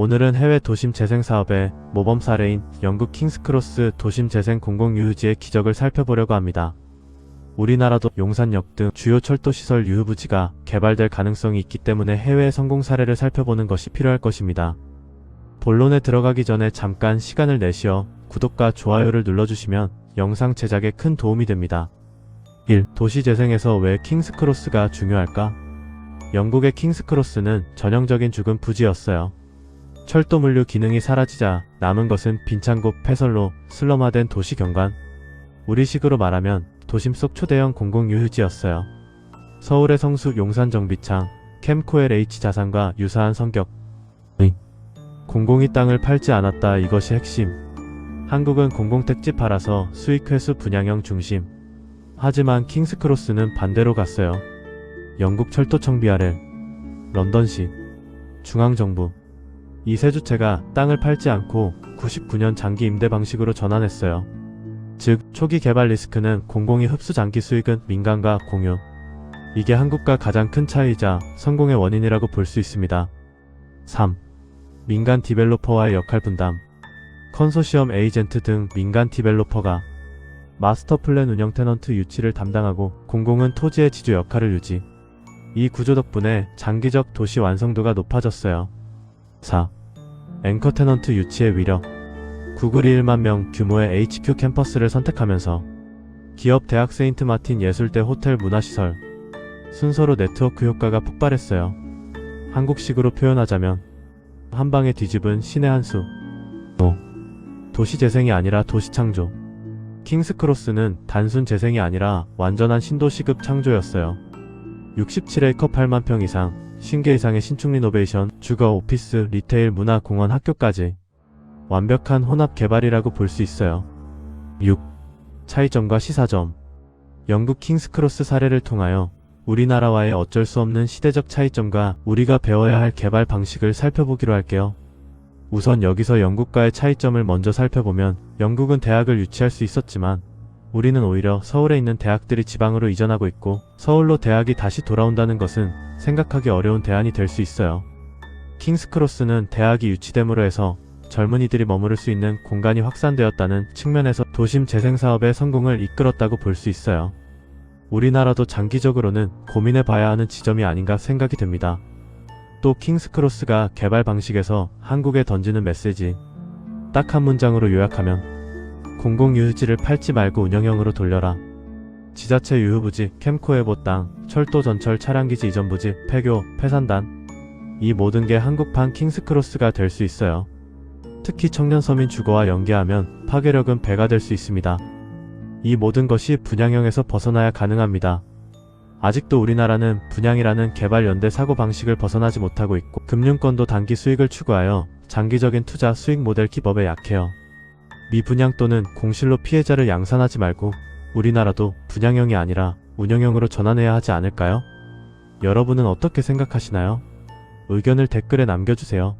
오늘은 해외 도심 재생 사업의 모범 사례인 영국 킹스크로스 도심 재생 공공유휴지의 기적을 살펴보려고 합니다. 우리나라도 용산역 등 주요 철도 시설 유휴부지가 개발될 가능성이 있기 때문에 해외 성공 사례를 살펴보는 것이 필요할 것입니다. 본론에 들어가기 전에 잠깐 시간을 내쉬어 구독과 좋아요를 눌러주시면 영상 제작에 큰 도움이 됩니다. 1. 도시 재생에서 왜 킹스크로스가 중요할까? 영국의 킹스크로스는 전형적인 죽은 부지였어요. 철도 물류 기능이 사라지자 남은 것은 빈창고 폐설로 슬럼화된 도시 경관. 우리식으로 말하면 도심 속 초대형 공공유휴지였어요. 서울의 성수 용산 정비창, 캠코엘 H 자산과 유사한 성격. 의. 공공이 땅을 팔지 않았다 이것이 핵심. 한국은 공공택지 팔아서 수익 회수 분양형 중심. 하지만 킹스크로스는 반대로 갔어요. 영국 철도 청비 아래 런던시 중앙정부 이 세 주체가 땅을 팔지 않고 99년 장기 임대 방식으로 전환했어요. 즉 초기 개발 리스크는 공공이 흡수 장기 수익은 민간과 공유. 이게 한국과 가장 큰 차이이자 성공의 원인이라고 볼 수 있습니다. 3. 민간 디벨로퍼와의 역할 분담. 컨소시엄 에이전트 등 민간 디벨로퍼가 마스터 플랜 운영 테넌트 유치를 담당하고 공공은 토지의 지주 역할을 유지. 이 구조 덕분에 장기적 도시 완성도가 높아졌어요. 4. 앵커 테넌트 유치의 위력. 구글이 1만 명 규모의 HQ 캠퍼스를 선택하면서 기업 대학 세인트 마틴 예술대 호텔 문화시설 순서로 네트워크 효과가 폭발했어요. 한국식으로 표현하자면 한 방에 뒤집은 신의 한 수. 5. 도시 재생이 아니라 도시 창조. 킹스크로스는 단순 재생이 아니라 완전한 신도시급 창조였어요. 67에이커 8만 평 이상, 신개 이상의 신축 리노베이션, 주거, 오피스, 리테일, 문화, 공원, 학교까지 완벽한 혼합 개발이라고 볼 수 있어요. 6. 차이점과 시사점 영국 킹스크로스 사례를 통하여 우리나라와의 어쩔 수 없는 시대적 차이점과 우리가 배워야 할 개발 방식을 살펴보기로 할게요. 우선 여기서 영국과의 차이점을 먼저 살펴보면 영국은 대학을 유치할 수 있었지만 우리는 오히려 서울에 있는 대학들이 지방으로 이전하고 있고 서울로 대학이 다시 돌아온다는 것은 생각하기 어려운 대안이 될 수 있어요. 킹스크로스는 대학이 유치됨으로 해서 젊은이들이 머무를 수 있는 공간이 확산되었다는 측면에서 도심 재생 사업의 성공을 이끌었다고 볼 수 있어요. 우리나라도 장기적으로는 고민해 봐야 하는 지점이 아닌가 생각이 됩니다. 또 킹스크로스가 개발 방식에서 한국에 던지는 메시지. 딱 한 문장으로 요약하면 공공유휴지를 팔지 말고 운영형으로 돌려라. 지자체 유휴부지, 캠코에보 땅, 철도 전철 차량기지 이전 부지, 폐교, 폐산단. 이 모든 게 한국판 킹스크로스가 될 수 있어요. 특히 청년 서민 주거와 연계하면 파괴력은 배가 될 수 있습니다. 이 모든 것이 분양형에서 벗어나야 가능합니다. 아직도 우리나라는 분양이라는 개발 연대 사고 방식을 벗어나지 못하고 있고 금융권도 단기 수익을 추구하여 장기적인 투자 수익 모델 기법에 약해요. 미분양 또는 공실로 피해자를 양산하지 말고 우리나라도 분양형이 아니라 운영형으로 전환해야 하지 않을까요? 여러분은 어떻게 생각하시나요? 의견을 댓글에 남겨주세요.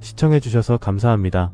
시청해주셔서 감사합니다.